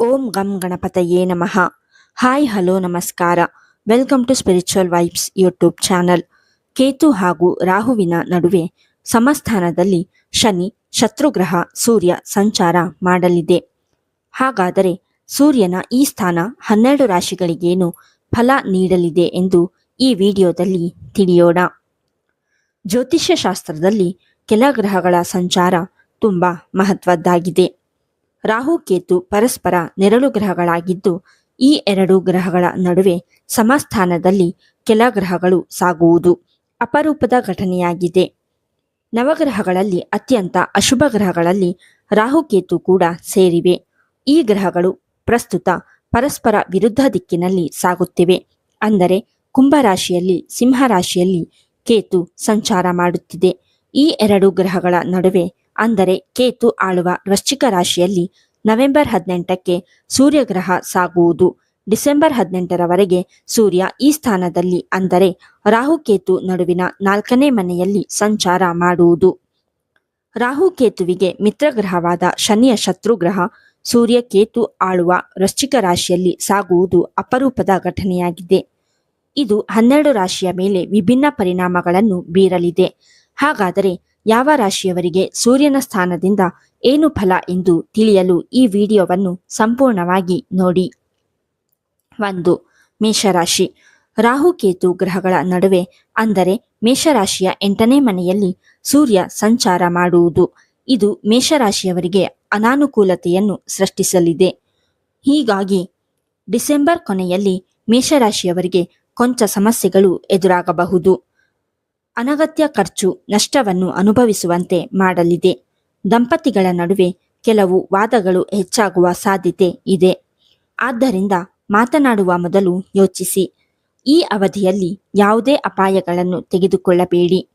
ಓಂ ಗಂ ಗಣಪತಯೇ ನಮಃ. ಹಾಯ್, ಹಲೋ, ನಮಸ್ಕಾರ. Welcome to spiritual vibes YouTube channel. Ketu ಹಾಗೂ ರಾಹುವಿನ ನಡುವೆ ಸಮಸ್ಥಾನದಲ್ಲಿ ಶನಿ, ಶತ್ರುಗ್ರಹ, ಸೂರ್ಯ ಸಂಚಾರ ಮಾಡಲಿದೆ. ಹಾಗಾದರೆ ಸೂರ್ಯನ ಈ ಸ್ಥಾನ ಹನ್ನೆರಡು ರಾಶಿಗಳಿಗೇನು ಫಲ ನೀಡಲಿದೆ ಎಂದು ಈ ವಿಡಿಯೋದಲ್ಲಿ ತಿಳಿಯೋಣ. ಜ್ಯೋತಿಷ್ಯ ಶಾಸ್ತ್ರದಲ್ಲಿ ಕೆಲ ಗ್ರಹಗಳ ಸಂಚಾರ ತುಂಬ ಮಹತ್ವದ್ದಾಗಿದೆ. ರಾಹು ಕೇತು ಪರಸ್ಪರ ನೆರಳು ಗ್ರಹಗಳಾಗಿದ್ದು, ಈ ಎರಡು ಗ್ರಹಗಳ ನಡುವೆ ಸಮಸ್ಥಾನದಲ್ಲಿ ಕೆಲ ಗ್ರಹಗಳು ಸಾಗುವುದು ಅಪರೂಪದ ಘಟನೆಯಾಗಿದೆ. ನವಗ್ರಹಗಳಲ್ಲಿ ಅತ್ಯಂತ ಅಶುಭ ಗ್ರಹಗಳಲ್ಲಿ ರಾಹುಕೇತು ಕೂಡ ಸೇರಿವೆ. ಈ ಗ್ರಹಗಳು ಪ್ರಸ್ತುತ ಪರಸ್ಪರ ವಿರುದ್ಧ ದಿಕ್ಕಿನಲ್ಲಿ ಸಾಗುತ್ತಿವೆ. ಅಂದರೆ ಕುಂಭರಾಶಿಯಲ್ಲಿ, ಸಿಂಹರಾಶಿಯಲ್ಲಿ ಕೇತು ಸಂಚಾರ ಮಾಡುತ್ತಿದೆ. ಈ ಎರಡು ಗ್ರಹಗಳ ನಡುವೆ ಅಂದರೆ ಕೇತು ಆಳುವ ವೃಶ್ಚಿಕ ರಾಶಿಯಲ್ಲಿ ನವೆಂಬರ್ ಹದಿನೆಂಟಕ್ಕೆ ಸೂರ್ಯಗ್ರಹ ಸಾಗುವುದು. ಡಿಸೆಂಬರ್ ಹದಿನೆಂಟರವರೆಗೆ ಸೂರ್ಯ ಈ ಸ್ಥಾನದಲ್ಲಿ ಅಂದರೆ ರಾಹುಕೇತು ನಡುವಿನ ನಾಲ್ಕನೇ ಮನೆಯಲ್ಲಿ ಸಂಚಾರ ಮಾಡುವುದು. ರಾಹುಕೇತುವಿಗೆ ಮಿತ್ರಗ್ರಹವಾದ ಶನಿಯ ಶತ್ರುಗ್ರಹ ಸೂರ್ಯ ಕೇತು ಆಳುವ ವೃಶ್ಚಿಕ ರಾಶಿಯಲ್ಲಿ ಸಾಗುವುದು ಅಪರೂಪದ ಘಟನೆಯಾಗಿದೆ. ಇದು ಹನ್ನೆರಡು ರಾಶಿಯ ಮೇಲೆ ವಿಭಿನ್ನ ಪರಿಣಾಮಗಳನ್ನು ಬೀರಲಿದೆ. ಹಾಗಾದರೆ ಯಾವ ರಾಶಿಯವರಿಗೆ ಸೂರ್ಯನ ಸ್ಥಾನದಿಂದ ಏನು ಫಲ ಎಂದು ತಿಳಿಯಲು ಈ ವಿಡಿಯೋವನ್ನು ಸಂಪೂರ್ಣವಾಗಿ ನೋಡಿ. ಒಂದು, ಮೇಷರಾಶಿ. ರಾಹುಕೇತು ಗ್ರಹಗಳ ನಡುವೆ, ಅಂದರೆ ಮೇಷರಾಶಿಯ ಎಂಟನೇ ಮನೆಯಲ್ಲಿ ಸೂರ್ಯ ಸಂಚಾರ ಮಾಡುವುದು. ಇದು ಮೇಷರಾಶಿಯವರಿಗೆ ಅನಾನುಕೂಲತೆಯನ್ನು ಸೃಷ್ಟಿಸಲಿದೆ. ಹೀಗಾಗಿ, ಡಿಸೆಂಬರ್ ಕೊನೆಯಲ್ಲಿ ಮೇಷರಾಶಿಯವರಿಗೆ ಕೊಂಚ ಸಮಸ್ಯೆಗಳು ಎದುರಾಗಬಹುದು. ಅನಗತ್ಯ ಖರ್ಚು ನಷ್ಟವನ್ನು ಅನುಭವಿಸುವಂತೆ ಮಾಡಲಿದೆ. ದಂಪತಿಗಳ ನಡುವೆ ಕೆಲವು ವಾದಗಳು ಹೆಚ್ಚಾಗುವ ಸಾಧ್ಯತೆ ಇದೆ. ಆದ್ದರಿಂದ ಮಾತನಾಡುವ ಮೊದಲು ಯೋಚಿಸಿ. ಈ ಅವಧಿಯಲ್ಲಿ ಯಾವುದೇ ಅಪಾಯಗಳನ್ನು ತೆಗೆದುಕೊಳ್ಳಬೇಡಿ.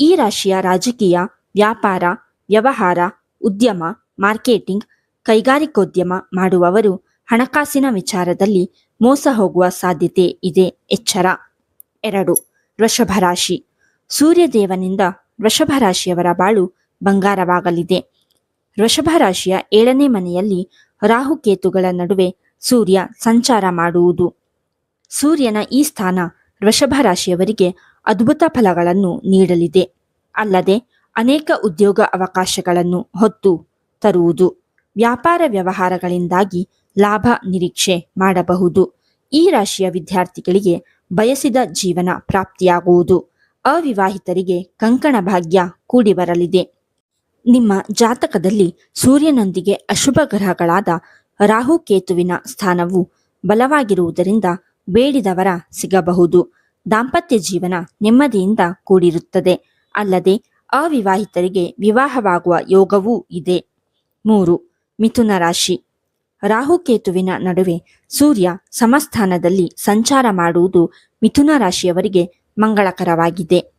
ಈ ರಾಶಿಯ ರಾಜಕೀಯ, ವ್ಯಾಪಾರ, ವ್ಯವಹಾರ, ಉದ್ಯಮ, ಮಾರ್ಕೆಟಿಂಗ್, ಕೈಗಾರಿಕೋದ್ಯಮ ಮಾಡುವವರು ಹಣಕಾಸಿನ ವಿಚಾರದಲ್ಲಿ ಮೋಸ ಹೋಗುವ ಸಾಧ್ಯತೆ ಇದೆ. ಎಚ್ಚರ. ಎರಡು. ವೃಷಭ ರಾಶಿ. ಸೂರ್ಯದೇವನಿಂದ ವೃಷಭ ರಾಶಿಯವರ ಬಾಳು ಬಂಗಾರವಾಗಲಿದೆ. ವೃಷಭ ರಾಶಿಯ ಏಳನೇ ಮನೆಯಲ್ಲಿ ರಾಹುಕೇತುಗಳ ನಡುವೆ ಸೂರ್ಯ ಸಂಚಾರ ಮಾಡುವುದು. ಸೂರ್ಯನ ಈ ಸ್ಥಾನ ವೃಷಭ ರಾಶಿಯವರಿಗೆ ಅದ್ಭುತ ಫಲಗಳನ್ನು ನೀಡಲಿದೆ. ಅಲ್ಲದೆ ಅನೇಕ ಉದ್ಯೋಗ ಅವಕಾಶಗಳನ್ನು ಹೊತ್ತು ತರುವುದು. ವ್ಯಾಪಾರ ವ್ಯವಹಾರಗಳಿಂದಾಗಿ ಲಾಭ ನಿರೀಕ್ಷೆ ಮಾಡಬಹುದು. ಈ ರಾಶಿಯ ವಿದ್ಯಾರ್ಥಿಗಳಿಗೆ ಬಯಸಿದ ಜೀವನ ಪ್ರಾಪ್ತಿಯಾಗುವುದು. ಅವಿವಾಹಿತರಿಗೆ ಕಂಕಣ ಭಾಗ್ಯ ಕೂಡಿ ಬರಲಿದೆ. ನಿಮ್ಮ ಜಾತಕದಲ್ಲಿ ಸೂರ್ಯನೊಂದಿಗೆ ಅಶುಭ ಗ್ರಹಗಳಾದ ರಾಹು ಕೇತುವಿನ ಸ್ಥಾನವು ಬಲವಾಗಿರುವುದರಿಂದ ಬೇಡಿದವರ ಸಿಗಬಹುದು. ದಾಂಪತ್ಯ ಜೀವನ ನೆಮ್ಮದಿಯಿಂದ ಕೂಡಿರುತ್ತದೆ. ಅಲ್ಲದೆ ಅವಿವಾಹಿತರಿಗೆ ವಿವಾಹವಾಗುವ ಯೋಗವೂ ಇದೆ. ಮೂರು, ಮಿಥುನ ರಾಶಿ. ರಾಹುಕೇತುವಿನ ನಡುವೆ ಸೂರ್ಯ ಸಮಸ್ಥಾನದಲ್ಲಿ ಸಂಚಾರ ಮಾಡುವುದು ಮಿಥುನ ರಾಶಿಯವರಿಗೆ ಮಂಗಳಕರವಾಗಿದೆ.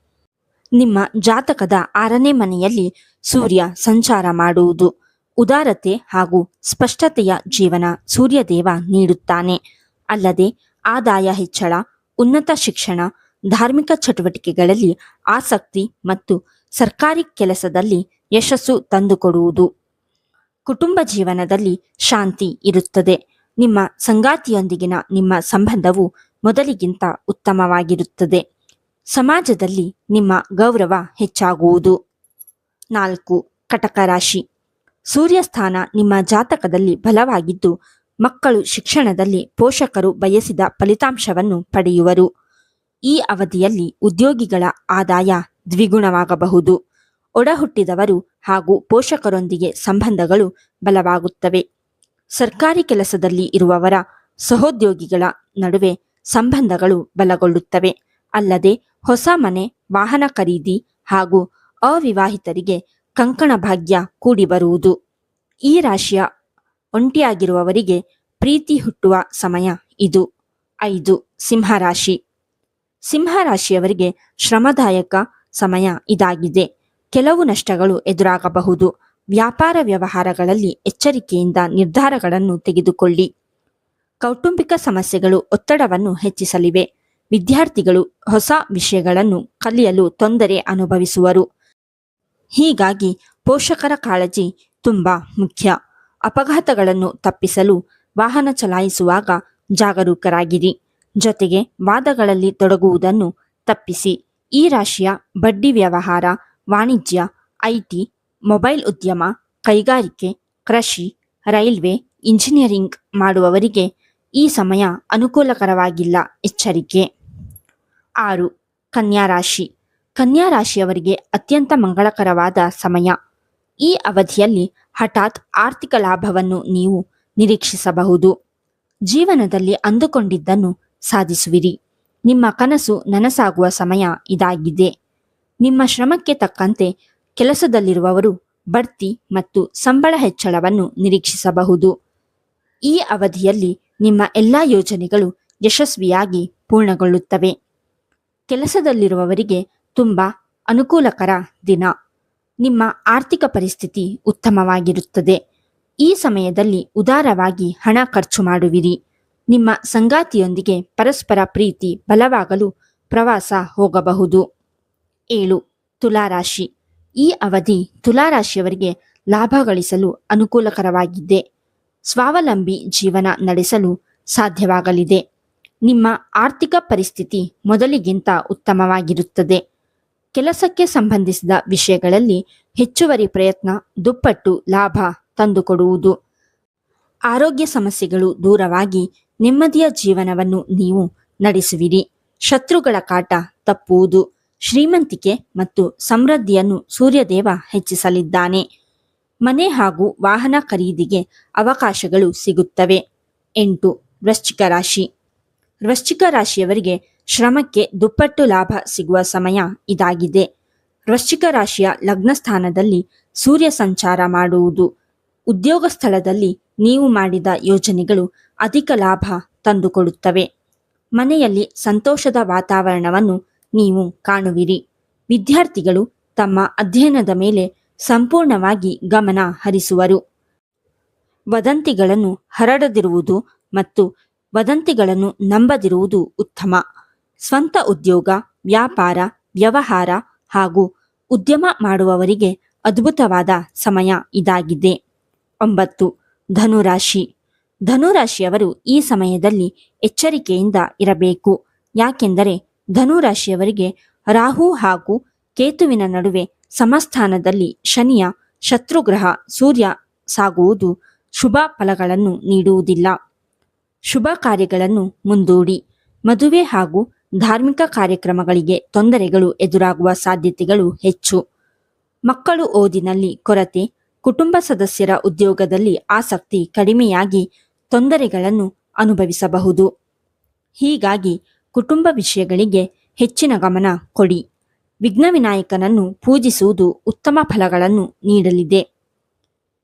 ನಿಮ್ಮ ಜಾತಕದ ಆರನೇ ಮನೆಯಲ್ಲಿ ಸೂರ್ಯ ಸಂಚಾರ ಮಾಡುವುದು ಉದಾರತೆ ಹಾಗೂ ಸ್ಪಷ್ಟತೆಯ ಜೀವನ ಸೂರ್ಯದೇವ ನೀಡುತ್ತಾನೆ. ಅಲ್ಲದೆ ಆದಾಯ ಹೆಚ್ಚಳ, ಉನ್ನತ ಶಿಕ್ಷಣ, ಧಾರ್ಮಿಕ ಚಟುವಟಿಕೆಗಳಲ್ಲಿ ಆಸಕ್ತಿ ಮತ್ತು ಸರ್ಕಾರಿ ಕೆಲಸದಲ್ಲಿ ಯಶಸ್ಸು ತಂದುಕೊಡುವುದು. ಕುಟುಂಬ ಜೀವನದಲ್ಲಿ ಶಾಂತಿ ಇರುತ್ತದೆ. ನಿಮ್ಮ ಸಂಗಾತಿಯೊಂದಿಗಿನ ನಿಮ್ಮ ಸಂಬಂಧವು ಮೊದಲಿಗಿಂತ ಉತ್ತಮವಾಗಿರುತ್ತದೆ. ಸಮಾಜದಲ್ಲಿ ನಿಮ್ಮ ಗೌರವ ಹೆಚ್ಚಾಗುವುದು. ನಾಲ್ಕು ಕಟಕ ರಾಶಿ ಸೂರ್ಯಸ್ಥಾನ ನಿಮ್ಮ ಜಾತಕದಲ್ಲಿ ಬಲವಾಗಿದ್ದು, ಮಕ್ಕಳು ಶಿಕ್ಷಣದಲ್ಲಿ ಪೋಷಕರು ಬಯಸಿದ ಫಲಿತಾಂಶವನ್ನು ಪಡೆಯುವರು. ಈ ಅವಧಿಯಲ್ಲಿ ಉದ್ಯೋಗಿಗಳ ಆದಾಯ ದ್ವಿಗುಣವಾಗಬಹುದು. ಒಡಹುಟ್ಟಿದವರು ಹಾಗೂ ಪೋಷಕರೊಂದಿಗೆ ಸಂಬಂಧಗಳು ಬಲವಾಗುತ್ತವೆ. ಸರ್ಕಾರಿ ಕೆಲಸದಲ್ಲಿ ಇರುವವರ ಸಹೋದ್ಯೋಗಿಗಳ ನಡುವೆ ಸಂಬಂಧಗಳು ಬಲಗೊಳ್ಳುತ್ತವೆ. ಅಲ್ಲದೆ ಹೊಸ ಮನೆ, ವಾಹನ ಖರೀದಿ ಹಾಗೂ ಅವಿವಾಹಿತರಿಗೆ ಕಂಕಣ ಭಾಗ್ಯ ಕೂಡಿ ಬರುವುದು. ಈ ರಾಶಿಯ ಒಂಟಿಯಾಗಿರುವವರಿಗೆ ಪ್ರೀತಿ ಹುಟ್ಟುವ ಸಮಯ ಇದು. ಐದು ಸಿಂಹರಾಶಿ ಸಿಂಹರಾಶಿಯವರಿಗೆ ಶ್ರಮದಾಯಕ ಸಮಯ ಇದಾಗಿದೆ. ಕೆಲವು ನಷ್ಟಗಳು ಎದುರಾಗಬಹುದು. ವ್ಯಾಪಾರ ವ್ಯವಹಾರಗಳಲ್ಲಿ ಎಚ್ಚರಿಕೆಯಿಂದ ನಿರ್ಧಾರಗಳನ್ನು ತೆಗೆದುಕೊಳ್ಳಿ. ಕೌಟುಂಬಿಕ ಸಮಸ್ಯೆಗಳು ಒತ್ತಡವನ್ನು ಹೆಚ್ಚಿಸಲಿವೆ. ವಿದ್ಯಾರ್ಥಿಗಳು ಹೊಸ ವಿಷಯಗಳನ್ನು ಕಲಿಯಲು ತೊಂದರೆ ಅನುಭವಿಸುವರು. ಹೀಗಾಗಿ ಪೋಷಕರ ಕಾಳಜಿ ತುಂಬ ಮುಖ್ಯ. ಅಪಘಾತಗಳನ್ನು ತಪ್ಪಿಸಲು ವಾಹನ ಚಲಾಯಿಸುವಾಗ ಜಾಗರೂಕರಾಗಿರಿ. ಜೊತೆಗೆ ವಾದಗಳಲ್ಲಿ ತೊಡಗುವುದನ್ನು ತಪ್ಪಿಸಿ. ಈ ರಾಶಿಯ ಬಡ್ಡಿ ವ್ಯವಹಾರ, ವಾಣಿಜ್ಯ ಐಟಿ ಮೊಬೈಲ್ ಉದ್ಯಮ, ಕೈಗಾರಿಕೆ, ಕೃಷಿ, ರೈಲ್ವೆ, ಇಂಜಿನಿಯರಿಂಗ್ ಮಾಡುವವರಿಗೆ ಈ ಸಮಯ ಅನುಕೂಲಕರವಾಗಿಲ್ಲ. ಎಚ್ಚರಿಕೆ. ಆರು, ಕನ್ಯಾ ರಾಶಿ. ಕನ್ಯಾ ರಾಶಿಯವರಿಗೆ ಅತ್ಯಂತ ಮಂಗಳಕರವಾದ ಸಮಯ. ಈ ಅವಧಿಯಲ್ಲಿ ಹಠಾತ್ ಆರ್ಥಿಕ ಲಾಭವನ್ನು ನೀವು ನಿರೀಕ್ಷಿಸಬಹುದು. ಜೀವನದಲ್ಲಿ ಅಂದುಕೊಂಡಿದ್ದನ್ನು ಸಾಧಿಸುವಿರಿ. ನಿಮ್ಮ ಕನಸು ನನಸಾಗುವ ಸಮಯ ಇದಾಗಿದೆ. ನಿಮ್ಮ ಶ್ರಮಕ್ಕೆ ತಕ್ಕಂತೆ ಕೆಲಸದಲ್ಲಿರುವವರು ಬಡ್ತಿ ಮತ್ತು ಸಂಬಳ ಹೆಚ್ಚಳವನ್ನು ನಿರೀಕ್ಷಿಸಬಹುದು. ಈ ಅವಧಿಯಲ್ಲಿ ನಿಮ್ಮ ಎಲ್ಲ ಯೋಜನೆಗಳು ಯಶಸ್ವಿಯಾಗಿ ಪೂರ್ಣಗೊಳ್ಳುತ್ತವೆ. ಕೆಲಸದಲ್ಲಿರುವವರಿಗೆ ತುಂಬ ಅನುಕೂಲಕರ ದಿನ. ನಿಮ್ಮ ಆರ್ಥಿಕ ಪರಿಸ್ಥಿತಿ ಉತ್ತಮವಾಗಿರುತ್ತದೆ. ಈ ಸಮಯದಲ್ಲಿ ಉದಾರವಾಗಿ ಹಣ ಖರ್ಚು ಮಾಡುವಿರಿ. ನಿಮ್ಮ ಸಂಗಾತಿಯೊಂದಿಗೆ ಪರಸ್ಪರ ಪ್ರೀತಿ ಬಲವಾಗಲು ಪ್ರವಾಸ ಹೋಗಬಹುದು. ಏಳು. ತುಲಾರಾಶಿ. ಈ ಅವಧಿ ತುಲಾರಾಶಿಯವರಿಗೆ ಲಾಭ ಗಳಿಸಲು ಅನುಕೂಲಕರವಾಗಿದೆ. ಸ್ವಾವಲಂಬಿ ಜೀವನ ನಡೆಸಲು ಸಾಧ್ಯವಾಗಲಿದೆ. ನಿಮ್ಮ ಆರ್ಥಿಕ ಪರಿಸ್ಥಿತಿ ಮೊದಲಿಗಿಂತ ಉತ್ತಮವಾಗಿರುತ್ತದೆ. ಕೆಲಸಕ್ಕೆ ಸಂಬಂಧಿಸಿದ ವಿಷಯಗಳಲ್ಲಿ ಹೆಚ್ಚುವರಿ ಪ್ರಯತ್ನ, ದುಪ್ಪಟ್ಟು, ಲಾಭ ತಂದುಕೊಡುವುದು. ಆರೋಗ್ಯ ಸಮಸ್ಯೆಗಳು ದೂರವಾಗಿ ನೆಮ್ಮದಿಯ ಜೀವನವನ್ನು ನೀವು ನಡೆಸುವಿರಿ. ಶತ್ರುಗಳ ಕಾಟ ತಪ್ಪುವುದು. ಶ್ರೀಮಂತಿಕೆ ಮತ್ತು ಸಮೃದ್ಧಿಯನ್ನು ಸೂರ್ಯದೇವ ಹೆಚ್ಚಿಸಲಿದ್ದಾನೆ. ಮನೆ ಹಾಗೂ ವಾಹನ ಖರೀದಿಗೆ ಅವಕಾಶಗಳು ಸಿಗುತ್ತವೆ. ಎಂಟು ವೃಶ್ಚಿಕ ರಾಶಿ. ವೃಶ್ಚಿಕ ರಾಶಿಯವರಿಗೆ ಶ್ರಮಕ್ಕೆ ದುಪ್ಪಟ್ಟು ಲಾಭ ಸಿಗುವ ಸಮಯ ಇದಾಗಿದೆ. ವೃಶ್ಚಿಕ ರಾಶಿಯ ಲಗ್ನ ಸ್ಥಾನದಲ್ಲಿ ಸೂರ್ಯ ಸಂಚಾರ ಮಾಡುವುದು. ಉದ್ಯೋಗ ಸ್ಥಳದಲ್ಲಿ ನೀವು ಮಾಡಿದ ಯೋಜನೆಗಳು ಅಧಿಕ ಲಾಭ ತಂದುಕೊಡುತ್ತವೆ. ಮನೆಯಲ್ಲಿ ಸಂತೋಷದ ವಾತಾವರಣವನ್ನು ನೀವು ಕಾಣುವಿರಿ. ವಿದ್ಯಾರ್ಥಿಗಳು ತಮ್ಮ ಅಧ್ಯಯನದ ಮೇಲೆ ಸಂಪೂರ್ಣವಾಗಿ ಗಮನ ಹರಿಸುವರು. ವದಂತಿಗಳನ್ನು ಹರಡದಿರುವುದು ಮತ್ತು ವದಂತಿಗಳನ್ನು ನಂಬದಿರುವುದು ಉತ್ತಮ. ಸ್ವಂತ ಉದ್ಯೋಗ, ವ್ಯಾಪಾರ, ವ್ಯವಹಾರ ಹಾಗೂ ಉದ್ಯಮ ಮಾಡುವವರಿಗೆ ಅದ್ಭುತವಾದ ಸಮಯ ಇದಾಗಿದೆ. ಒಂಬತ್ತು, ಧನುರಾಶಿ. ಧನುರಾಶಿಯವರು ಈ ಸಮಯದಲ್ಲಿ ಎಚ್ಚರಿಕೆಯಿಂದ ಇರಬೇಕು. ಯಾಕೆಂದರೆ ಧನುರಾಶಿಯವರಿಗೆ ರಾಹು ಹಾಗೂ ಕೇತುವಿನ ನಡುವೆ ಸಮಸ್ಥಾನದಲ್ಲಿ ಶನಿಯ ಶತ್ರುಗ್ರಹ ಸೂರ್ಯ ಸಾಗುವುದು ಶುಭ ಫಲಗಳನ್ನು ನೀಡುವುದಿಲ್ಲ. ಶುಭ ಕಾರ್ಯಗಳನ್ನು ಮುಂದೂಡಿ. ಮದುವೆ ಹಾಗೂ ಧಾರ್ಮಿಕ ಕಾರ್ಯಕ್ರಮಗಳಿಗೆ ತೊಂದರೆಗಳು ಎದುರಾಗುವ ಸಾಧ್ಯತೆಗಳು ಹೆಚ್ಚು. ಮಕ್ಕಳು ಓದಿನಲ್ಲಿ ಕೊರತೆ, ಕುಟುಂಬ ಸದಸ್ಯರ ಉದ್ಯೋಗದಲ್ಲಿ ಆಸಕ್ತಿ ಕಡಿಮೆಯಾಗಿ ತೊಂದರೆಗಳನ್ನು ಅನುಭವಿಸಬಹುದು. ಹೀಗಾಗಿ ಕುಟುಂಬ ವಿಷಯಗಳಿಗೆ ಹೆಚ್ಚಿನ ಗಮನ ಕೊಡಿ. ವಿಘ್ನ ವಿನಾಯಕನನ್ನು ಪೂಜಿಸುವುದು ಉತ್ತಮ ಫಲಗಳನ್ನು ನೀಡಲಿದೆ.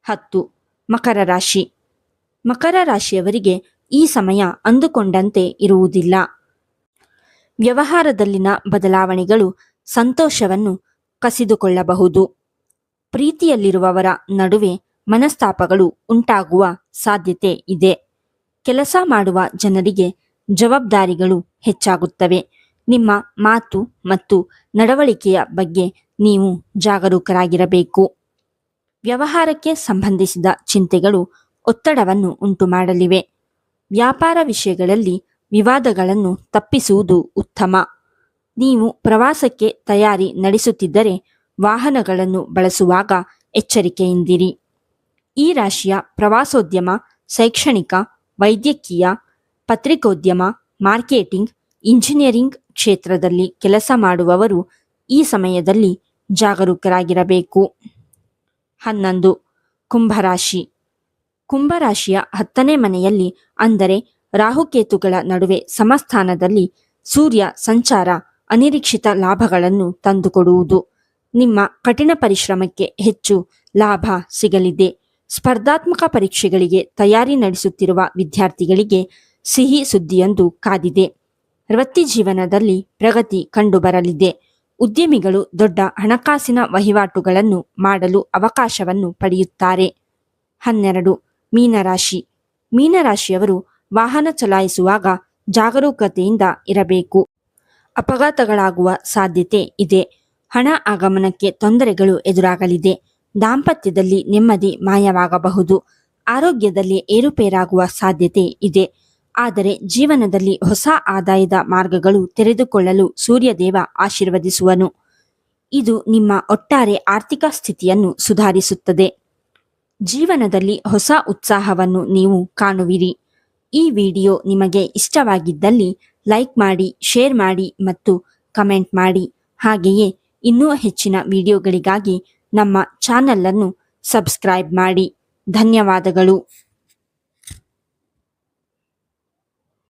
ಹತ್ತು, ಮಕರ ರಾಶಿ. ಮಕರ ರಾಶಿಯವರಿಗೆ ಈ ಸಮಯ ಅಂದುಕೊಂಡಂತೆ ಇರುವುದಿಲ್ಲ. ವ್ಯವಹಾರದಲ್ಲಿನ ಬದಲಾವಣೆಗಳು ಸಂತೋಷವನ್ನು ಕಸಿದುಕೊಳ್ಳಬಹುದು. ಪ್ರೀತಿಯಲ್ಲಿರುವವರ ನಡುವೆ ಮನಸ್ತಾಪಗಳು ಉಂಟಾಗುವ ಸಾಧ್ಯತೆ ಇದೆ. ಕೆಲಸ ಮಾಡುವ ಜನರಿಗೆ ಜವಾಬ್ದಾರಿಗಳು ಹೆಚ್ಚಾಗುತ್ತವೆ. ನಿಮ್ಮ ಮಾತು ಮತ್ತು ನಡವಳಿಕೆಯ ಬಗ್ಗೆ ನೀವು ಜಾಗರೂಕರಾಗಿರಬೇಕು. ವ್ಯವಹಾರಕ್ಕೆ ಸಂಬಂಧಿಸಿದ ಚಿಂತೆಗಳು ಒತ್ತಡವನ್ನು ಉಂಟು ಮಾಡಲಿವೆ ವ್ಯಾಪಾರ ವಿಷಯಗಳಲ್ಲಿ ವಿವಾದಗಳನ್ನು ತಪ್ಪಿಸುವುದು ಉತ್ತಮ. ನೀವು ಪ್ರವಾಸಕ್ಕೆ ತಯಾರಿ ನಡೆಸುತ್ತಿದ್ದರೆ ವಾಹನಗಳನ್ನು ಬಳಸುವಾಗ ಎಚ್ಚರಿಕೆಯಿಂದಿರಿ. ಈ ರಾಶಿಯ ಪ್ರವಾಸೋದ್ಯಮ, ಶೈಕ್ಷಣಿಕ, ವೈದ್ಯಕೀಯ, ಪತ್ರಿಕೋದ್ಯಮ, ಮಾರ್ಕೆಟಿಂಗ್, ಇಂಜಿನಿಯರಿಂಗ್ ಕ್ಷೇತ್ರದಲ್ಲಿ ಕೆಲಸ ಮಾಡುವವರು ಈ ಸಮಯದಲ್ಲಿ ಜಾಗರೂಕರಾಗಿರಬೇಕು. ಹನ್ನೊಂದು. ಕುಂಭರಾಶಿ. ಕುಂಭರಾಶಿಯ ಹತ್ತನೇ ಮನೆಯಲ್ಲಿ, ಅಂದರೆ ರಾಹುಕೇತುಗಳ ನಡುವೆ ಸಮಸ್ಥಾನದಲ್ಲಿ ಸೂರ್ಯ ಸಂಚಾರ, ಅನಿರೀಕ್ಷಿತ ಲಾಭಗಳನ್ನು ತಂದುಕೊಡುವುದು. ನಿಮ್ಮ ಕಠಿಣ ಪರಿಶ್ರಮಕ್ಕೆ ಹೆಚ್ಚು ಲಾಭ ಸಿಗಲಿದೆ. ಸ್ಪರ್ಧಾತ್ಮಕ ಪರೀಕ್ಷೆಗಳಿಗೆ ತಯಾರಿ ನಡೆಸುತ್ತಿರುವ ವಿದ್ಯಾರ್ಥಿಗಳಿಗೆ ಸಿಹಿ ಸುದ್ದಿಯೊಂದು ಕಾದಿದೆ. ವೃತ್ತಿ ಜೀವನದಲ್ಲಿ ಪ್ರಗತಿ ಕಂಡುಬರಲಿದೆ. ಉದ್ಯಮಿಗಳು ದೊಡ್ಡ ಹಣಕಾಸಿನ ವಹಿವಾಟುಗಳನ್ನು ಮಾಡಲು ಅವಕಾಶವನ್ನು ಪಡೆಯುತ್ತಾರೆ. ಹನ್ನೆರಡು ಮೀನರಾಶಿ. ಮೀನರಾಶಿಯವರು ವಾಹನ ಚಲಾಯಿಸುವಾಗ ಜಾಗರೂಕತೆಯಿಂದ ಇರಬೇಕು. ಅಪಘಾತಗಳಾಗುವ ಸಾಧ್ಯತೆ ಇದೆ. ಹಣ ಆಗಮನಕ್ಕೆ ತೊಂದರೆಗಳು ಎದುರಾಗಲಿದೆ. ದಾಂಪತ್ಯದಲ್ಲಿ ನೆಮ್ಮದಿ ಮಾಯವಾಗಬಹುದು. ಆರೋಗ್ಯದಲ್ಲಿ ಏರುಪೇರಾಗುವ ಸಾಧ್ಯತೆ ಇದೆ. ಆದರೆ ಜೀವನದಲ್ಲಿ ಹೊಸ ಆದಾಯದ ಮಾರ್ಗಗಳು ತೆರೆದುಕೊಳ್ಳಲು ಸೂರ್ಯದೇವ ಆಶೀರ್ವದಿಸುವನು. ಇದು ನಿಮ್ಮ ಒಟ್ಟಾರೆ ಆರ್ಥಿಕ ಸ್ಥಿತಿಯನ್ನು ಸುಧಾರಿಸುತ್ತದೆ. ಜೀವನದಲ್ಲಿ ಹೊಸ ಉತ್ಸಾಹವನ್ನು ನೀವು ಕಾಣುವಿರಿ. ಈ ವಿಡಿಯೋ ನಿಮಗೆ ಇಷ್ಟವಾಗಿದ್ದಲ್ಲಿ ಲೈಕ್ ಮಾಡಿ, ಶೇರ್ ಮಾಡಿ ಮತ್ತು ಕಮೆಂಟ್ ಮಾಡಿ. ಹಾಗೆಯೇ ಇನ್ನೂ ಹೆಚ್ಚಿನ ವಿಡಿಯೋಗಳಿಗಾಗಿ ನಮ್ಮ ಚಾನಲನ್ನು ಸಬ್ಸ್ಕ್ರೈಬ್ ಮಾಡಿ. ಧನ್ಯವಾದಗಳು.